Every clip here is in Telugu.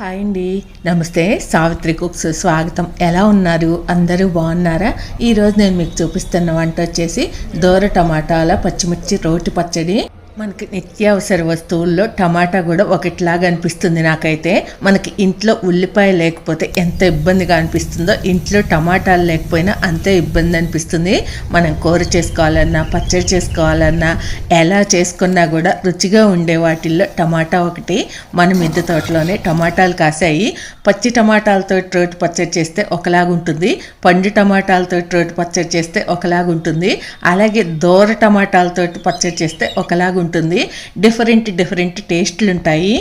హాయ్ అండి. నమస్తే సావిత్రి కుక్స్ స్వాగతం. ఎలా ఉన్నారు? అందరూ బాగున్నారా? ఈరోజు నేను మీకు చూపిస్తున్న వంట వచ్చేసి దోర టమాటాల పచ్చిమిర్చి రోటి పచ్చడి. మనకి నిత్యావసర వస్తువుల్లో టమాటా కూడా ఒకటిలాగా అనిపిస్తుంది నాకైతే. మనకి ఇంట్లో ఉల్లిపాయ లేకపోతే ఎంత ఇబ్బందిగా అనిపిస్తుందో ఇంట్లో టమాటాలు లేకపోయినా అంతే ఇబ్బంది అనిపిస్తుంది. మనం కూర చేసుకోవాలన్నా పచ్చడి చేసుకోవాలన్నా ఎలా చేసుకున్నా కూడా రుచిగా ఉండే వాటిల్లో టమాటా ఒకటి. మన మిద్దె తోటలోనే టమాటాలు కాసాయి. పచ్చి టమాటాలతో రోటి పచ్చడి చేస్తే ఒకలాగా ఉంటుంది. పండు టమాటాలతో రోటి పచ్చడి చేస్తే ఒకలాగా ఉంటుంది. అలాగే దోర టమాటాలతో పచ్చడి చేస్తే ఒకలాగా ఉంటుంది. డిఫరెంట్ డిఫరెంట్ టేస్ట్లు ఉంటాయి.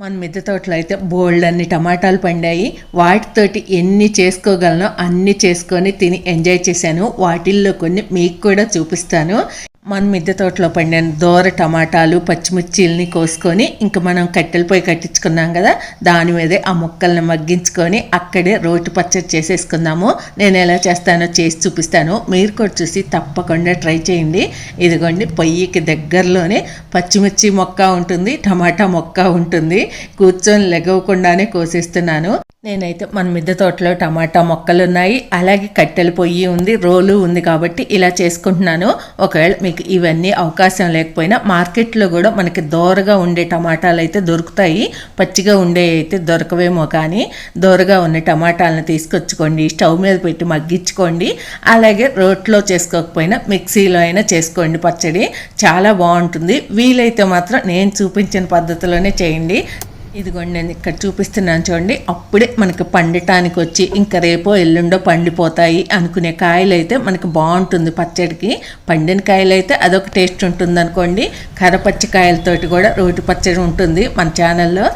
మన మిద్దె తోటలో అయితే బోల్డ్ అన్ని టమాటాలు పండాయి. వాటితోటి ఎన్ని చేసుకోగలనో అన్ని చేసుకొని తిని ఎంజాయ్ చేశాను. వాటిల్లో కొన్ని మీకు కూడా చూపిస్తాను. మన మిద్దె తోటలో పండిన దోర టమాటాలు పచ్చిమిర్చిల్ని కోసుకొని ఇంకా మనం కట్టెల పొయ్యి కట్టించుకున్నాం కదా దాని మీదే ఆ ముక్కల్ని మగ్గించుకొని అక్కడే రోటి పచ్చడి చేసేసుకుందాము. నేను ఎలా చేస్తానో చేసి చూపిస్తాను. మీరు కూడా చూసి తప్పకుండా ట్రై చేయండి. ఇదిగోండి పొయ్యికి దగ్గరలోనే పచ్చిమిర్చి మొక్క ఉంటుంది టమాటా మొక్క ఉంటుంది. కూర్చొని లెగవకుండానే కోసేస్తున్నాను. నేనైతే మన మిద్దె తోటలో టమాటా మొక్కలు ఉన్నాయి అలాగే కట్టెల పొయ్యి ఉంది రోలు ఉంది కాబట్టి ఇలా చేసుకుంటున్నాను. ఒకవేళ మీకు ఇవన్నీ అవకాశం లేకపోయినా మార్కెట్లో కూడా మనకి దోరగా ఉండే టమాటాలు అయితే దొరుకుతాయి. పచ్చిగా ఉండే అయితే దొరకవేమో కానీ దోరగా ఉన్న టమాటాలను తీసుకొచ్చుకోండి స్టవ్ మీద పెట్టి మగ్గించుకోండి. అలాగే రోట్లో చేసుకోకపోయినా మిక్సీలో అయినా చేసుకోండి పచ్చడి. చాలా బాగుంటుంది. వీలైతే మాత్రం నేను చూపించిన పద్ధతిలోనే చేయండి. ఇదిగోండి నేను ఇక్కడ చూపిస్తున్నాను చూడండి. అప్పుడే మనకు పండటానికి వచ్చి ఇంకా రేపో ఎల్లుండో పండిపోతాయి అనుకునే కాయలు అయితే మనకి బాగుంటుంది పచ్చడికి. పండిన కాయలు అయితే అదొక టేస్ట్ ఉంటుంది అనుకోండి కర్రపచ్చి కాయలతోటి కూడా రోటి పచ్చడి ఉంటుంది మన ఛానల్లో.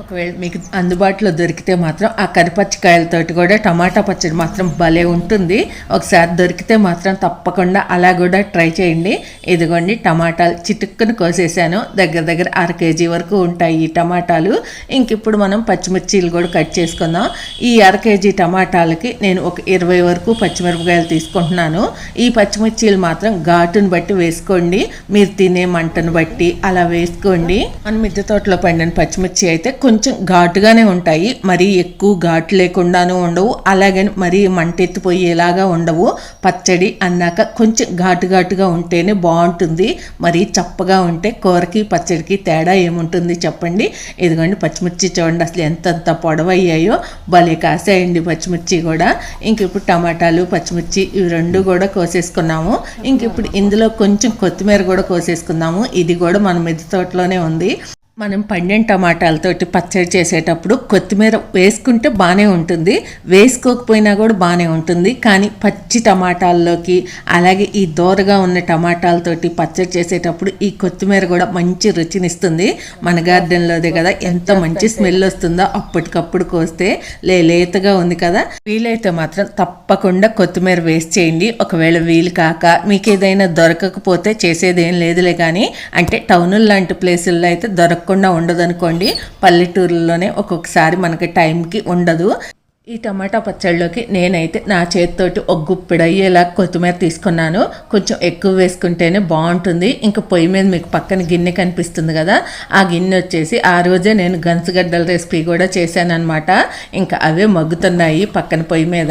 ఒకవేళ మీకు అందుబాటులో దొరికితే మాత్రం ఆ కరిపచ్చికాయలతోటి కూడా టమాటా పచ్చడి మాత్రం భలే ఉంటుంది. ఒకసారి దొరికితే మాత్రం తప్పకుండా అలా కూడా ట్రై చేయండి. ఇదిగోండి టమాటాలు చిటుక్కును కోసేసాను. దగ్గర దగ్గర అర కేజీ వరకు ఉంటాయి ఈ టమాటాలు. ఇంక ఇప్పుడు మనం పచ్చిమిర్చీలు కూడా కట్ చేసుకుందాం. ఈ అర కేజీ టమాటాలకి నేను ఒక ఇరవై వరకు పచ్చిమిరపకాయలు తీసుకుంటున్నాను. ఈ పచ్చిమిర్చీలు మాత్రం ఘాటును బట్టి వేసుకోండి. మీరు తినే మంటను బట్టి అలా వేసుకోండి. మన మిద్దె తోటలో పండిన పచ్చిమిర్చి అయితే కొంచెం ఘాటుగానే ఉంటాయి. మరీ ఎక్కువ ఘాటు లేకుండాను ఉండవు. అలాగే మరీ మంటెత్తిపోయేలాగా ఉండవు. పచ్చడి అన్నాక కొంచెం ఘాటు ఘాటుగా ఉంటేనే బాగుంటుంది. మరీ చప్పగా ఉంటే కూరకి పచ్చడికి తేడా ఏముంటుంది చెప్పండి. ఇదిగోండి పచ్చిమిర్చి చూడండి అసలు ఎంతంత పొడవయ్యాయో. భలే కాసాయండి పచ్చిమిర్చి కూడా. ఇంక ఇప్పుడు టమాటాలు పచ్చిమిర్చి ఇవి రెండు కూడా కోసేసుకున్నాము. ఇంక ఇప్పుడు ఇందులో కొంచెం కొత్తిమీర కూడా కోసేసుకుందాము. ఇది కూడా మన మిద్దె తోటలోనే ఉంది. మనం పండిన టమాటాలతోటి పచ్చడి చేసేటప్పుడు కొత్తిమీర వేసుకుంటే బాగానే ఉంటుంది. వేసుకోకపోయినా కూడా బాగానే ఉంటుంది. కానీ పచ్చి టమాటాల్లోకి అలాగే ఈ దోరగా ఉన్న టమాటాలతోటి పచ్చడి చేసేటప్పుడు ఈ కొత్తిమీర కూడా మంచి రుచినిస్తుంది. మన గార్డెన్లోదే కదా ఎంత మంచి స్మెల్ వస్తుందో అప్పటికప్పుడు కోస్తే లే లేతగా ఉంది కదా. వీలైతే మాత్రం తప్పకుండా కొత్తిమీర వేస్ట్ చేయండి. ఒకవేళ వీలు కాక మీకు ఏదైనా దొరకకపోతే చేసేది ఏం లేదులే కానీ అంటే టౌనుల లాంటి ప్లేసుల్లో అయితే దొరకకుండా ఉండదనుకోండి. పల్లెటూరులోనే ఒక్కొక్కసారి మనకి టైంకి ఉండదు. ఈ టమాటా పచ్చళ్ళలోకి నేనైతే నా చేతితోటి ఒక గుప్పిడు అయ్యేలా కొత్తిమీర తీసుకున్నాను. కొంచెం ఎక్కువ వేసుకుంటేనే బాగుంటుంది. ఇంకా పొయ్యి మీద మీకు పక్కన గిన్నె కనిపిస్తుంది కదా ఆ గిన్నె వచ్చేసి ఆ రోజే నేను గంచగడ్డల రెసిపీ కూడా చేశాను ఇంకా అవే మగ్గుతున్నాయి పక్కన పొయ్యి మీద.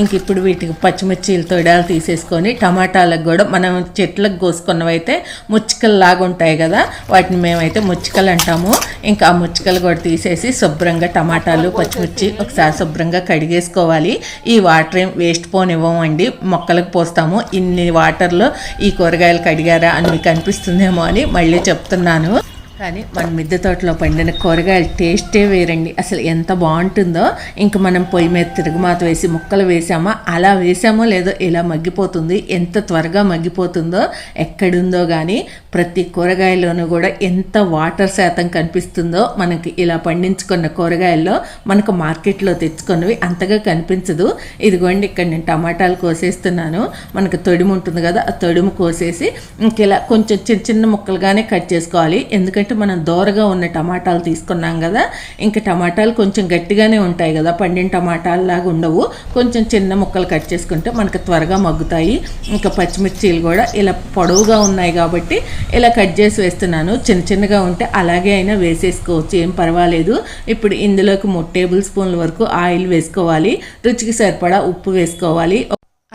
ఇంక ఇప్పుడు వీటికి పచ్చిమిర్చీలు తొడాలు తీసేసుకొని టమాటాలకు కూడా మనం చెట్లకు కోసుకున్నవైతే ముచ్చికలు లాగా ఉంటాయి కదా వాటిని మేమైతే ముచ్చికలు అంటాము. ఇంకా ఆ ముచ్చికలు కూడా తీసేసి శుభ్రంగా టమాటాలు పచ్చిమిర్చి ఒకసారి శుభ్రంగా కడిగేసుకోవాలి. ఈ వాటర్ ఏం వేస్ట్ పోనివ్వమండి. మొక్కలకు పోస్తాము. ఇన్ని వాటర్లో ఈ కూరగాయలు కడిగారా అని మీకు అనిపిస్తుందేమో అని మళ్ళీ చెప్తున్నాను. కానీ మన మిద్దె తోటలో పండిన కూరగాయల టేస్టే వేరండి. అసలు ఎంత బాగుంటుందో. ఇంక మనం పొయ్యి మీద తిరుగుమాత వేసి ముక్కలు వేసామా అలా వేసామో లేదో ఇలా మగ్గిపోతుంది ఎంత త్వరగా మగ్గిపోతుందో ఎక్కడుందో కానీ ప్రతి కూరగాయలోనూ కూడా ఎంత వాటర్ శాతం కనిపిస్తుందో మనకి ఇలా పండించుకున్న కూరగాయల్లో మనకు మార్కెట్లో తెచ్చుకున్నవి అంతగా కనిపించదు. ఇదిగోండి ఇక్కడ నేను టమాటాలు కోసేస్తున్నాను. మనకు తొడిము ఉంటుంది కదా ఆ తొడుము కోసేసి ఇంక ఇలా కొంచెం చిన్న చిన్న ముక్కలుగానే కట్ చేసుకోవాలి. ఎందుకంటే ఎందుకంటే మనం దోరగా ఉన్న టమాటాలు తీసుకున్నాం కదా ఇంకా టమాటాలు కొంచెం గట్టిగానే ఉంటాయి కదా పండిన టమాటాలు లాగా ఉండవు. కొంచెం చిన్న ముక్కలు కట్ చేసుకుంటే మనకు త్వరగా మగ్గుతాయి. ఇంకా పచ్చిమిర్చీలు కూడా ఇలా పొడవుగా ఉన్నాయి కాబట్టి ఇలా కట్ చేసి వేస్తున్నాను. చిన్న చిన్నగా ఉంటే అలాగే అయినా వేసేసుకోవచ్చు ఏం పర్వాలేదు. ఇప్పుడు ఇందులోకి మూడు టేబుల్ స్పూన్ల వరకు ఆయిల్ వేసుకోవాలి. రుచికి సరిపడా ఉప్పు వేసుకోవాలి.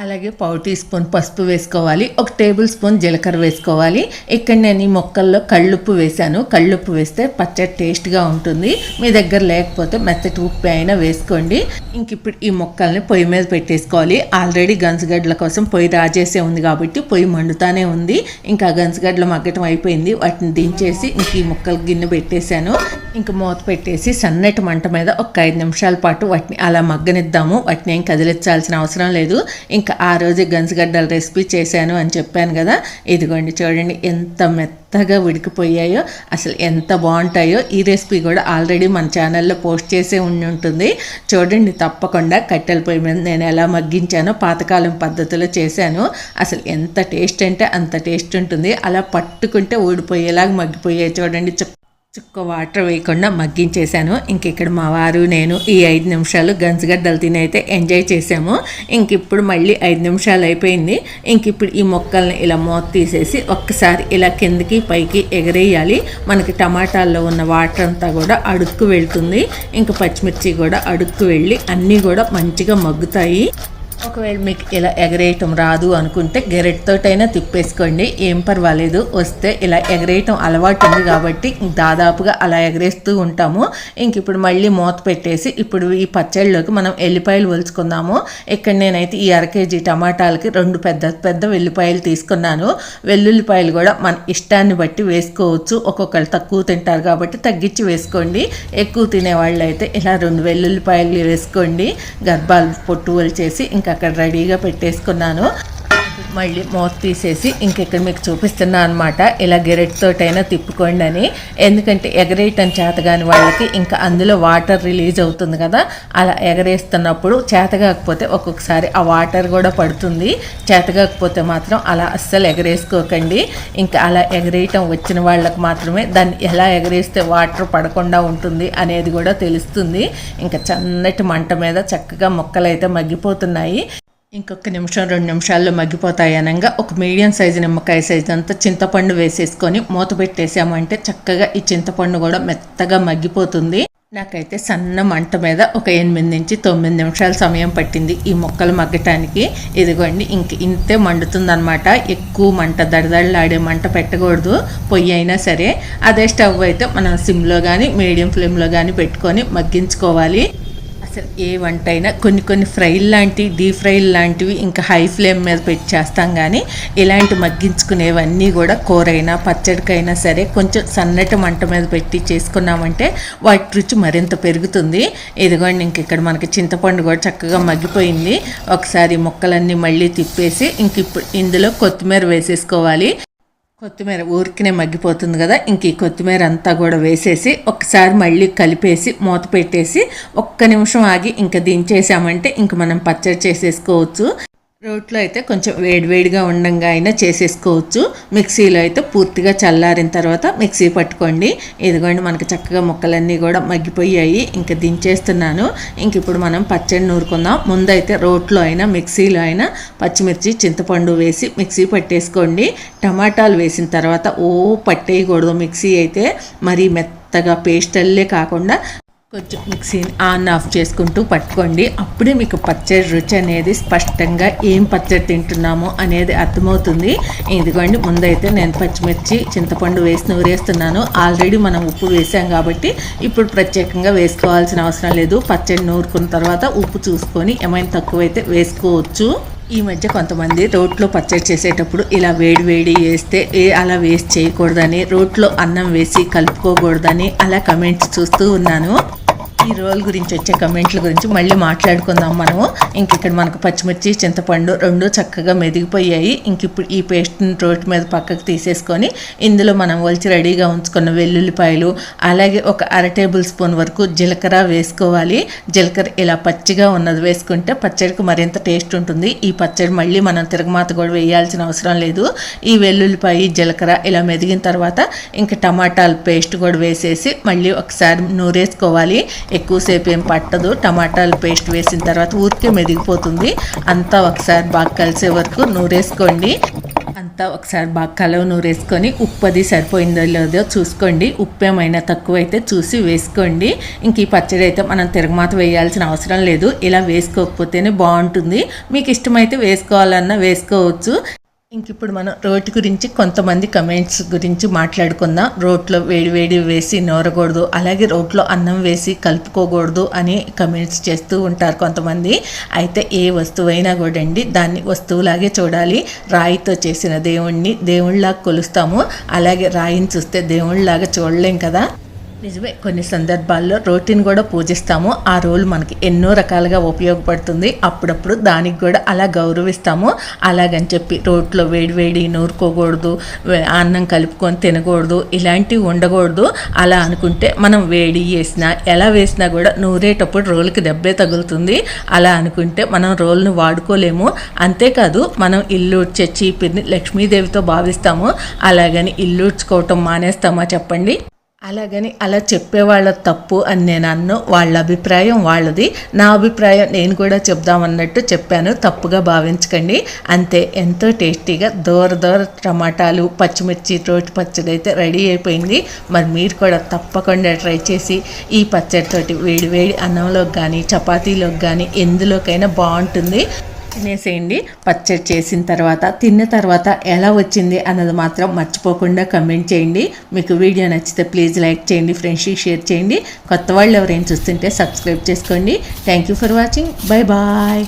అలాగే పావు టీ స్పూన్ పసుపు వేసుకోవాలి. ఒక టేబుల్ స్పూన్ జీలకర్ర వేసుకోవాలి. ఇక్కడ నేను ఈ మొక్కల్లో కళ్ళుప్పు వేశాను. కళ్ళుప్పు వేస్తే పచ్చడి టేస్ట్గా ఉంటుంది. మీ దగ్గర లేకపోతే మెత్తటి ఉప్పు అయినా వేసుకోండి. ఇంక ఇప్పుడు ఈ మొక్కల్ని పొయ్యి మీద పెట్టేసుకోవాలి. ఆల్రెడీ గంజగడ్డల కోసం పొయ్యి రాజేసే ఉంది కాబట్టి పొయ్యి మండుతానే ఉంది. ఇంకా గంజగడ్డలు మగ్గటం అయిపోయింది. వాటిని దించేసి ఇంక ఈ మొక్కలు గిన్నె పెట్టేశాను. ఇంక మూత పెట్టేసి సన్నటి మంట మీద ఒక ఐదు నిమిషాల పాటు వాటిని అలా మగ్గనిద్దాము. వాటిని ఏం కదిలించాల్సిన అవసరం లేదు. ఇంకా ఆ రోజు గంజగడ్డల రెసిపీ చేశాను అని చెప్పాను కదా. ఇదిగోండి చూడండి ఎంత మెత్తగా ఉడికిపోయాయో అసలు ఎంత బాగుంటాయో. ఈ రెసిపీ కూడా ఆల్రెడీ మన ఛానల్లో పోస్ట్ చేసే ఉండి ఉంటుంది. చూడండి తప్పకుండా కట్టెల పొయ్యి మీద నేను ఎలా మగ్గించానో పాతకాలం పద్ధతిలో చేశాను. అసలు ఎంత టేస్ట్ అంటే అంత టేస్ట్ ఉంటుంది. అలా పట్టుకుంటే ఊడిపోయేలాగా మగ్గిపోయాయి చూడండి. చుక్క వాటర్ వేయకుండా మగ్గించేశాను. ఇంక ఇక్కడ మా వారు నేను ఈ ఐదు నిమిషాలు గంజగడ్డలు తిని అయితే ఎంజాయ్ చేసాము ఇంక ఇప్పుడు మళ్ళీ ఐదు నిమిషాలు అయిపోయింది. ఇంక ఇప్పుడు ఈ మొక్కల్ని ఇలా మూత తీసేసి ఒక్కసారి ఇలా కిందకి పైకి ఎగరేయాలి. మనకి టమాటాల్లో ఉన్న వాటర్ అంతా కూడా అడుక్కు వెళ్తుంది. ఇంక పచ్చిమిర్చి కూడా అడుక్కు వెళ్ళి అన్నీ కూడా మంచిగా మగ్గుతాయి. ఒకవేళ మీకు ఇలా ఎగరేయటం రాదు అనుకుంటే గెరెట్తోటైనా తిప్పేసుకోండి. ఏం పర్వాలేదు. వస్తే ఇలా ఎగరేయటం అలవాటు ఉంది కాబట్టి దాదాపుగా అలా ఎగరేస్తూ ఉంటాము. ఇంక ఇప్పుడు మళ్ళీ మూత పెట్టేసి ఇప్పుడు ఈ పచ్చళ్ళలోకి మనం ఎల్లిపాయలు ఒలుచుకుందాము. ఇక్కడ నేనైతే ఈ అర కేజీ టమాటాలకి రెండు పెద్ద పెద్ద వెల్లిపాయలు తీసుకున్నాను. వెల్లుల్లిపాయలు కూడా మన ఇష్టాన్ని బట్టి వేసుకోవచ్చు. ఒక్కొక్కరు తక్కువ తింటారు కాబట్టి తగ్గించి వేసుకోండి. ఎక్కువ తినేవాళ్ళు అయితే ఇలా రెండు వెల్లుల్లిపాయలు వేసుకోండి. గర్భాలు పొట్టు చేసి ఇంకా అక్కడ రెడీగా పెట్టేసుకున్నాను. మళ్ళీ మూత తీసేసి ఇంకెక్కడ మీకు చూపిస్తున్నా అనమాట ఇలా గెరెట్తోటైనా తిప్పుకోండి అని. ఎందుకంటే ఎగరేయటం చేతగాని వాళ్ళకి ఇంకా అందులో వాటర్ రిలీజ్ అవుతుంది కదా. అలా ఎగరేస్తున్నప్పుడు చేతగాకపోతే ఒక్కొక్కసారి ఆ వాటర్ కూడా పడుతుంది. చేతగాకపోతే మాత్రం అలా అస్సలు ఎగరేసుకోకండి. ఇంకా అలా ఎగరేయటం వచ్చిన వాళ్ళకి మాత్రమే దాన్ని ఎలా ఎగరేస్తే వాటర్ పడకుండా ఉంటుంది అనేది కూడా తెలుస్తుంది. ఇంకా చన్నటి మంట మీద చక్కగా మొక్కలు అయితే మగ్గిపోతున్నాయి. ఇంకొక నిమిషం రెండు నిమిషాల్లో మగ్గిపోతాయి అనగా ఒక మీడియం సైజు నిమ్మకాయ సైజు అంతా చింతపండు వేసేసుకొని మూత పెట్టేసామంటే చక్కగా ఈ చింతపండు కూడా మెత్తగా మగ్గిపోతుంది. నాకైతే సన్న మంట మీద ఒక ఎనిమిది నుంచి తొమ్మిది నిమిషాల సమయం పట్టింది ఈ మొక్కలు మగ్గటానికి. ఇదిగోండి ఇంక ఇంతే మండుతుందనమాట ఎక్కువ మంట దడదడలాడే మంట పెట్టకూడదు పొయ్యి అయినా సరే. అదే స్టవ్ అయితే మనం సిమ్లో కానీ మీడియం ఫ్లేమ్లో కానీ పెట్టుకొని మగ్గించుకోవాలి. అసలు ఏ వంట అయినా కొన్ని కొన్ని ఫ్రైలు లాంటివి డీప్ ఫ్రైలు లాంటివి ఇంకా హై ఫ్లేమ్ మీద పెట్టి చేస్తాం కానీ ఇలాంటి మగ్గించుకునేవన్నీ కూడా కూరైనా పచ్చడికైనా సరే కొంచెం సన్నటి మంట మీద పెట్టి చేసుకున్నామంటే వాటి రుచి మరింత పెరుగుతుంది. ఇదిగోండి ఇంక ఇక్కడ మనకి చింతపండు కూడా చక్కగా మగ్గిపోయింది. ఒకసారి ముక్కలన్నీ మళ్ళీ తిప్పేసి ఇంక ఇప్పుడు ఇందులో కొత్తిమీర వేసేసుకోవాలి. కొత్తిమీర ఊరికినే మగ్గిపోతుంది కదా ఇంక ఈ కొత్తిమీర అంతా కూడా వేసేసి ఒకసారి మళ్ళీ కలిపేసి మూత పెట్టేసి ఒక్క నిమిషం ఆగి ఇంకా దించేసామంటే ఇంక మనం పచ్చడి చేసేసుకోవచ్చు. రోట్లో అయితే కొంచెం వేడివేడిగా ఉండంగా అయినా చేసేసుకోవచ్చు. మిక్సీలో అయితే పూర్తిగా చల్లారిన తర్వాత మిక్సీ పట్టుకోండి. ఇదిగోండి మనకి చక్కగా ముక్కలన్నీ కూడా మగ్గిపోయాయి. ఇంకా దించేస్తున్నాను. ఇంక ఇప్పుడు మనం పచ్చడి నూరుకుందాం. ముందైతే రోట్లో అయినా మిక్సీలో అయినా పచ్చిమిర్చి చింతపండు వేసి మిక్సీ పట్టేసుకోండి. టమాటాలు వేసిన తర్వాత ఓ పట్టేయకూడదు. మిక్సీ అయితే మరీ మెత్తగా పేస్టల్లే కాకుండా కొంచెం మిక్సీని ఆన్ ఆఫ్ చేసుకుంటూ పట్టుకోండి. అప్పుడే మీకు పచ్చడి రుచి అనేది స్పష్టంగా ఏం పచ్చడి తింటున్నామో అనేది అర్థమవుతుంది. ఇదిగోండి ముందైతే నేను పచ్చిమిర్చి చింతపండు వేసి నూరేస్తున్నాను. ఆల్రెడీ మనం ఉప్పు వేసాం కాబట్టి ఇప్పుడు ప్రత్యేకంగా వేసుకోవాల్సిన అవసరం లేదు. పచ్చడి నూరుకున్న తర్వాత ఉప్పు చూసుకొని ఏమైనా తక్కువైతే వేసుకోవచ్చు. ఈ మధ్య కొంతమంది రోట్లో పచ్చడి చేసేటప్పుడు ఇలా వేడి వేడి వేస్తే ఏ అలా వేస్ట్ చేయకూడదని రోట్లో అన్నం వేసి కలుపుకోకూడదని అలా కమెంట్స్ చూస్తూ ఉన్నాను. ఈ రోల్ గురించి వచ్చే కమెంట్ల గురించి మళ్ళీ మాట్లాడుకుందాం మనము. ఇంక ఇక్కడ మనకు పచ్చిమిర్చి చింతపండు రెండు చక్కగా మెదిగిపోయాయి. ఇంక ఇప్పుడు ఈ పేస్ట్ని రోటి మీద పక్కకు తీసేసుకొని ఇందులో మనం వలిచి రెడీగా ఉంచుకున్న వెల్లుల్లిపాయలు అలాగే ఒక అర టేబుల్ స్పూన్ వరకు జీలకర్ర వేసుకోవాలి. జీలకర్ర ఇలా పచ్చిగా ఉన్నది వేసుకుంటే పచ్చడికి మరింత టేస్ట్ ఉంటుంది. ఈ పచ్చడి మళ్ళీ మనం తిరగమాత కూడా వేయాల్సిన అవసరం లేదు. ఈ వెల్లుల్లిపాయ జీలకర్ర ఇలా మెదిగిన తర్వాత ఇంకా టమాటాల పేస్ట్ కూడా వేసేసి మళ్ళీ ఒకసారి నూరేసుకోవాలి. ఎక్కువసేపు ఏం పట్టదు. టమాటాలు పేస్ట్ వేసిన తర్వాత ఊరికే మెదిగిపోతుంది. అంతా ఒకసారి బాగా కలిసే వరకు నూరేసుకోండి. అంతా ఒకసారి బాగా కలవ నూరేసుకొని ఉప్పు అది సరిపోయిందో లేదో చూసుకోండి. ఉప్పు ఏమైనా తక్కువైతే చూసి వేసుకోండి. ఇంక ఈ పచ్చడి అయితే మనం తిరగమాత వేయాల్సిన అవసరం లేదు. ఇలా వేసుకోకపోతేనే బాగుంటుంది. మీకు ఇష్టమైతే వేసుకోవాలన్నా వేసుకోవచ్చు. ఇంక ఇప్పుడు మనం రోటి గురించి కొంతమంది కమెంట్స్ గురించి మాట్లాడుకుందాం. రోట్లో వేడి వేడి వేసి నోరకూడదు అలాగే రోట్లో అన్నం వేసి కలుపుకోకూడదు అని కమెంట్స్ చేస్తూ ఉంటారు కొంతమంది. అయితే ఏ వస్తువైనా కూడా అండి దాన్ని వస్తువులాగే చూడాలి. రాయితో చేసిన దేవుణ్ణి దేవుళ్ళలాగా కొలుస్తాము. అలాగే రాయిని చూస్తే దేవుళ్ళలాగా చూడలేం కదా? నిజమే కొన్ని సందర్భాల్లో రోటీని కూడా పూజిస్తాము. ఆ రోల్ మనకి ఎన్నో రకాలుగా ఉపయోగపడుతుంది. అప్పుడప్పుడు దానికి కూడా అలా గౌరవిస్తాము. అలాగని చెప్పి రోట్లో వేడి వేడి నూరుకోకూడదు వే- అన్నం కలుపుకొని తినకూడదు ఇలాంటివి ఉండకూడదు. అలా అనుకుంటే మనం వేడి వేసినా ఎలా వేసినా కూడా నూరేటప్పుడు రోల్కి దెబ్బే తగులుతుంది. అలా అనుకుంటే మనం రోల్ను వాడుకోలేము. అంతేకాదు మనం ఇల్లు ఊడ్చే లక్ష్మీదేవితో భావిస్తాము. అలాగని ఇల్లు ఊడ్చుకోవటం మానేస్తామా చెప్పండి? అలాగని అలా చెప్పేవాళ్ళ తప్పు అని నేను అన్ను వాళ్ళ అభిప్రాయం వాళ్ళది. నా అభిప్రాయం నేను కూడా చెప్దామన్నట్టు చెప్పాను. తప్పుగా భావించకండి. అంతే ఎంతో టేస్టీగా దూర దూర టమాటాలు పచ్చిమిర్చి రోటి పచ్చడి అయితే రెడీ అయిపోయింది. మరి మీరు కూడా తప్పకుండా ట్రై చేసి ఈ పచ్చడితోటి వేడి వేడి అన్నంలోకి కానీ చపాతీలోకి కానీ ఎందులోకైనా బాగుంటుంది. తినేసేయండి. పచ్చడి చేసిన తర్వాత తిన్న తర్వాత ఎలా వచ్చింది అన్నది మాత్రం మర్చిపోకుండా కమెంట్ చేయండి. మీకు వీడియో నచ్చితే ప్లీజ్ లైక్ చేయండి ఫ్రెండ్స్కి షేర్ చేయండి. కొత్త వాళ్ళు ఎవరైనా చూస్తుంటే సబ్స్క్రైబ్ చేసుకోండి. Thank you for watching bye bye